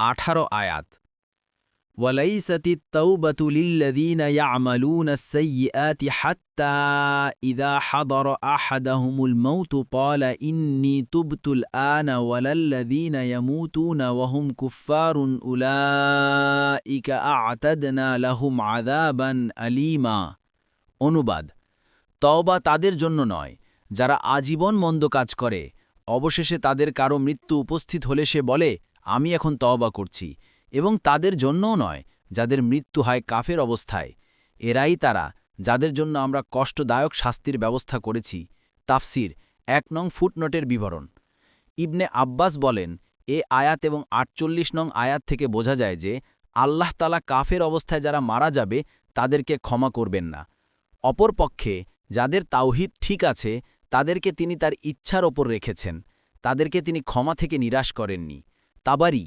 আঠারো আয়াত وليست التوبة للذين يعملون السيئات حتى إذا حضر أحدهم الموت قال إني تبت الآن ولا الذين يموتون وهم كفار أولئك أعتدنا لهم عذابا أليما অনুবাদ তওবা তাদের জন্য নয় যারা আজীবন মন্দ কাজ করে অবশেষে তাদের কারো মৃত্যু উপস্থিত হলে সে বলে আমি এখন তওবা করছি এবং তাদের জন্যও নয়, যাদের মৃত্যু হয় কাফের অবস্থায়। এরাই তারা, যাদের জন্য আমরা কষ্টদায়ক শাস্তির ব্যবস্থা করেছি। তাফসির, এক নং ফুটনোটের বিবরণ। ইবনে আব্বাস বলেন, এ আয়াত এবং আটচল্লিশ নং আয়াত থেকে বোঝা যায় যে, আল্লাহ তালা কাফের অবস্থায় যারা মারা যাবে, তাদেরকে ক্ষমা করবেন না। অপরপক্ষে, যাদের তাওহিদ ঠিক আছে, তাদেরকে তিনি তার ইচ্ছার ওপর রেখেছেন। তাদেরকে তিনি ক্ষমা থেকে নিরাশ করেননি। তাবারি